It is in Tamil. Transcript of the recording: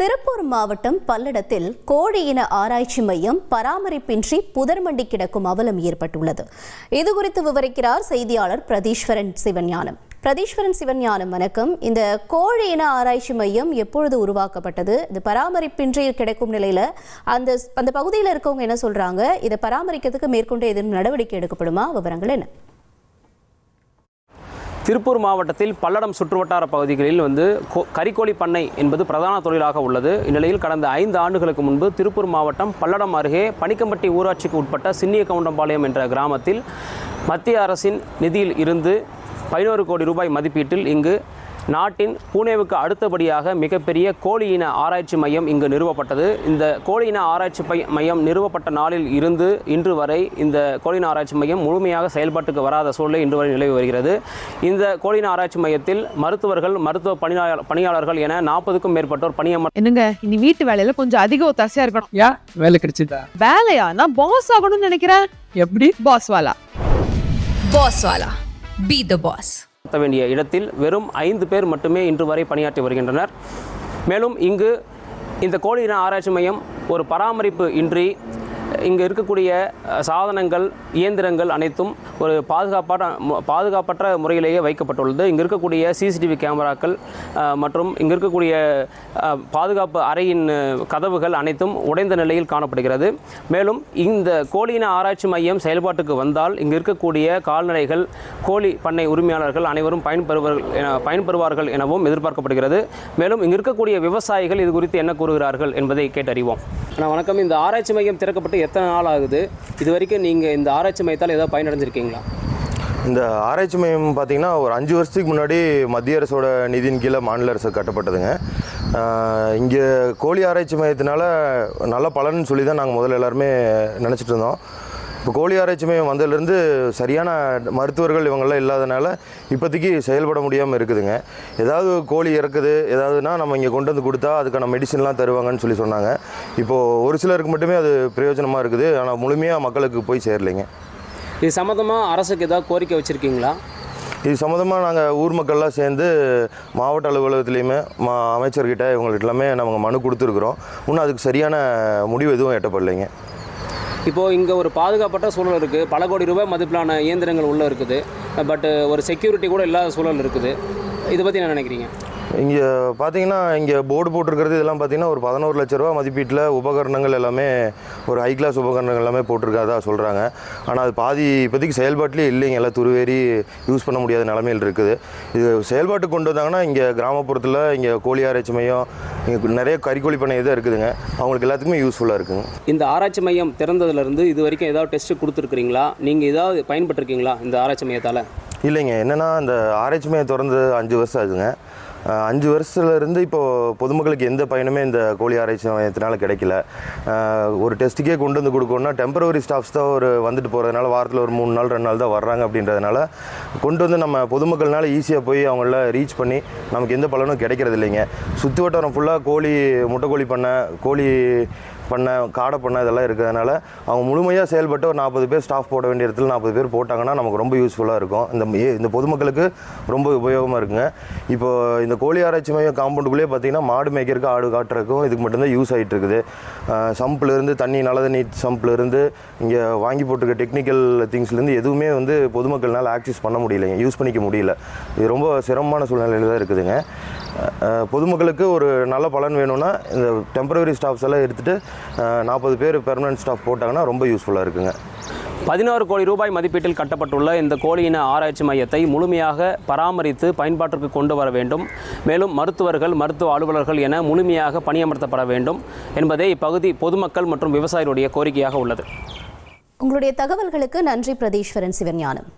திருப்பூர் மாவட்டம் பல்லடத்தில் கோழி இன ஆராய்ச்சி மையம் பராமரிப்பின்றி புதர்மண்டி கிடக்கும் அவலம் ஏற்பட்டுள்ளது. இதுகுறித்து விவரிக்கிறார் செய்தியாளர் பிரதீஸ்வரன் சிவஞானம். பிரதீஸ்வரன் சிவஞானம் வணக்கம். இந்த கோழி இன ஆராய்ச்சி மையம் எப்பொழுது உருவாக்கப்பட்டது? இது பராமரிப்பின்றி கிடைக்கும் நிலையில அந்த அந்த பகுதியில் இருக்கவங்க என்ன சொல்றாங்க? இதை பராமரிக்கிறதுக்கு மேற்கொண்டு எதுவும் நடவடிக்கை எடுக்கப்படுமா? விவரங்கள் என்ன? திருப்பூர் மாவட்டத்தில் பல்லடம் சுற்றுவட்டார பகுதிகளில் வந்து கோ- கறிக்கோழி பண்ணை என்பது பிரதான தொழிலாக உள்ளது. இந்நிலையில் கடந்த ஐந்து ஆண்டுகளுக்கு முன்பு திருப்பூர் மாவட்டம் பல்லடம் அருகே பனிக்கம்பட்டி ஊராட்சிக்கு உட்பட்ட சின்னிய கவுண்டம்பாளையம் என்ற கிராமத்தில் மத்திய அரசின் நிதியில் இருந்து பதினோரு கோடி ரூபாய் மதிப்பீட்டில் இங்கு நாட்டின் பூனேவுக்கு அடுத்தபடியாக மிகப்பெரிய கோழி இன ஆராய்ச்சி மையம் இங்கு நிறுவப்பட்டது. இந்த கோழி இன ஆராய்ச்சி பை- மையம் நிறுவப்பட்ட நாளில் இருந்து இன்று வரை இந்த கோழி இன ஆராய்ச்சி மையம் முழுமையாக செயல்பாட்டுக்கு வராத சூழ்நிலை இன்று வரை நிலவி வருகிறது. இந்த கோழி இன ஆராய்ச்சி மையத்தில் மருத்துவர்கள் மருத்துவ பணியாளர் பணியாளர்கள் என நாற்பதுக்கும் மேற்பட்டோர் பணியமர் என்னங்க இனி வீட்டு வேலையில கொஞ்சம் அதிக ஒத்தாசையா இருக்கணும். ஏன் வேலை கிடைச்சதா? வேலையா நான் பாஸ் ஆகணும்னு நினைக்கிறேன். எப்படி? பாஸ் வாலா. Boss Wala. Be the boss. நடத்த வேண்டிய இடத்தில் வெறும் ஐந்து பேர் மட்டுமே இன்று வரை பணியாற்றி வருகின்றனர். மேலும் இங்கு இந்த கோழி இன ஆராய்ச்சி மையம் ஒரு பராமரிப்பு இன்றி இங்கே இருக்கக்கூடிய சாதனங்கள் இயந்திரங்கள் அனைத்தும் ஒரு பாதுகாப்பான பாதுகாப்பற்ற முறையிலேயே வைக்கப்பட்டுள்ளது. இங்கே இருக்கக்கூடிய சிசிடிவி கேமராக்கள் மற்றும் இங்கே இருக்கக்கூடிய பாதுகாப்பு அறையின் கதவுகள் அனைத்தும் உடைந்த நிலையில் காணப்படுகிறது. மேலும் இந்த கோழியின ஆராய்ச்சி மையம் செயல்பாட்டுக்கு வந்தால் இங்கு இருக்கக்கூடிய கால்நடைகள் கோழி பண்ணை உரிமையாளர்கள் அனைவரும் பயன்பெறுவார்கள் என பயன்பெறுவார்கள் எனவும் எதிர்பார்க்கப்படுகிறது. மேலும் இங்கே இருக்கக்கூடிய விவசாயிகள் இது குறித்து என்ன கூறுகிறார்கள் என்பதை கேட்டறிவோம். அண்ணா வணக்கம். இந்த ஆராய்ச்சி மையம் திறக்கப்பட்டு எத்தனை நாள் ஆகுது? இது வரைக்கும் நீங்கள் இந்த ஆராய்ச்சி மையத்தால் ஏதாவது பயனடைஞ்சிருக்கீங்களா? இந்த ஆராய்ச்சி மையம் பார்த்தீங்கன்னா ஒரு அஞ்சு வருஷத்துக்கு முன்னாடி மத்திய அரசோட நிதியின் கீழே மாநில அரசு கட்டப்பட்டதுங்க. இங்கே கோழி ஆராய்ச்சி மையத்தினால நல்ல பலன் சொல்லி தான் நாங்கள் முதல்ல எல்லாருமே நினச்சிட்டு இருந்தோம். இப்போ கோழி ஆராய்ச்சி மையம் வந்ததுலேருந்து சரியான மருத்துவர்கள் இவங்கெல்லாம் இல்லாதனால இப்போதைக்கு செயல்பட முடியாமல் இருக்குதுங்க. ஏதாவது கோழி இறக்குது ஏதாவதுனா நம்ம இங்கே கொண்டு வந்து கொடுத்தா அதுக்கான மெடிசன்லாம் தருவாங்கன்னு சொல்லி சொன்னாங்க. இப்போது ஒரு சிலருக்கு மட்டுமே அது பிரயோஜனமாக இருக்குது ஆனால் முழுமையாக மக்களுக்கு போய் சேரலைங்க. இது சம்மந்தமாக அரசுக்கு ஏதாவது கோரிக்கை வச்சுருக்கீங்களா? இது சம்மந்தமாக நாங்கள் ஊர் மக்கள்லாம் சேர்ந்து மாவட்ட அலுவலகத்துலேயுமே மா அமைச்சர்கிட்ட இவங்கள்ட்ட எல்லாமே நாங்கள் மனு கொடுத்துருக்குறோம். இன்னும் அதுக்கு சரியான முடிவு எதுவும் எட்டப்படலைங்க. இப்போது இங்கே ஒரு பாதுகாப்பற்ற சூழல் இருக்குது பல கோடி ரூபாய் மதிப்பிலான இயந்திரங்கள் உள்ளே இருக்குது. பட்டு ஒரு செக்யூரிட்டி கூட இல்லாத சூழல் இருக்குது. இதை பற்றி என்ன நினைக்கிறீங்க? இங்கே பார்த்தீங்கன்னா இங்கே போர்டு போட்டிருக்கிறது இதெல்லாம் பார்த்தீங்கன்னா ஒரு பதினோரு லட்ச ரூபா மதிப்பீட்டில் உபகரணங்கள் எல்லாமே ஒரு ஹை கிளாஸ் உபகரணங்கள் எல்லாமே போட்டிருக்காதா சொல்கிறாங்க ஆனால் அது பாதி இப்போதைக்கு செயல்பாட்டிலே இல்லைங்க. எல்லாம் துருவேறி யூஸ் பண்ண முடியாத நிலமையில் இருக்குது. இது செயல்பாட்டுக்கு கொண்டு வந்தாங்கன்னா இங்கே கிராமப்புறத்தில் இங்கே கோழி ஆராய்ச்சி மையம் இங்கே நிறைய கறிக்கோழி பண்ணை இதாக இருக்குதுங்க. அவங்களுக்கு எல்லாத்துக்குமே யூஸ்ஃபுல்லாக இருக்குங்க. இந்த ஆராய்ச்சி மையம் திறந்ததுலேருந்து இது வரைக்கும் ஏதாவது டெஸ்ட் கொடுத்துருக்குறீங்களா? நீங்கள் ஏதாவது பயன்பட்டிருக்கீங்களா இந்த ஆராய்ச்சி மையத்தால்? இல்லைங்க. என்னென்னா இந்த ஆராய்ச்சி மையம் திறந்து அஞ்சு வருஷம் ஆகுதுங்க. அஞ்சு வருஷத்துலேருந்து இப்போது பொதுமக்களுக்கு எந்த பயனுமே இந்த கோழி ஆராய்ச்சி நிலையத்தினால கிடைக்கல. ஒரு டெஸ்ட்டுக்கே கொண்டு வந்து கொடுக்கணும்னா டெம்பரவரி ஸ்டாஃப்ஸ் தான் ஒரு வந்துட்டு போகிறதுனால வாரத்தில் ஒரு மூணு நாள் ரெண்டு நாள் தான் வர்றாங்க அப்படின்றதுனால கொண்டு வந்து நம்ம பொதுமக்கள்னால ஈஸியாக போய் அவங்கள ரீச் பண்ணி நமக்கு எந்த பலனும் கிடைக்கிறது இல்லைங்க சுற்று வட்டாரம் ஃபுல்லாக கோழி முட்டை கோழி பண்ண கோழி பண்ணை காடை பண்ணை இதெல்லாம் இருக்கிறதுனால அவங்க முழுமையாக செயல்பட்டு ஒரு நாற்பது பேர் ஸ்டாஃப் போட வேண்டிய இடத்துல நாற்பது பேர் போட்டாங்கன்னா நமக்கு ரொம்ப யூஸ்ஃபுல்லாக இருக்கும். இந்த இந்த பொதுமக்களுக்கு ரொம்ப உபயோகமாக இருக்குங்க. இப்போ இந்த கோழி ஆராய்ச்சி மையம் காம்பவுண்டுக்குள்ளேயே பார்த்தீங்கன்னா மாடு மேய்க்கிறதுக்கு ஆடு காட்டுறதுக்கும் இதுக்கு மட்டும்தான் யூஸ் ஆகிட்டு இருக்குது. சம்ப்லேருந்து தண்ணி நல்ல தண்ணி சம்ப்லேருந்து இங்கே வாங்கி போட்டிருக்க டெக்னிக்கல் திங்ஸ்லேருந்து எதுவுமே வந்து பொதுமக்கள்னால் ஆக்சஸ் பண்ண முடியலைங்க. யூஸ் பண்ணிக்க முடியல. இது ரொம்ப சிரமமான சூழ்நிலையில் தான் இருக்குதுங்க. பொதுமக்களுக்கு ஒரு நல்ல பலன் வேணும்னா இந்த டெம்பரவரி ஸ்டாஃப்ஸ் எல்லாம் எடுத்துகிட்டு நாற்பது பேர் பெர்மனன்ட் ஸ்டாஃப் போட்டாங்கன்னா ரொம்ப யூஸ்ஃபுல்லாக இருக்குங்க. பதினாறு கோடி ரூபாய் மதிப்பீட்டில் கட்டப்பட்டுள்ள இந்த கோழி இன ஆராய்ச்சி மையத்தை முழுமையாக பராமரித்து பயன்பாட்டிற்கு கொண்டு வர வேண்டும். மேலும் மருத்துவர்கள் மருத்துவ அலுவலர்கள் என முழுமையாக பணியமர்த்தப்பட வேண்டும் என்பதே இப்பகுதி பொதுமக்கள் மற்றும் விவசாயிகளுடைய கோரிக்கையாக உள்ளது. உங்களுடைய தகவல்களுக்கு நன்றி பிரதீஸ்வரன் சிவஞானம்.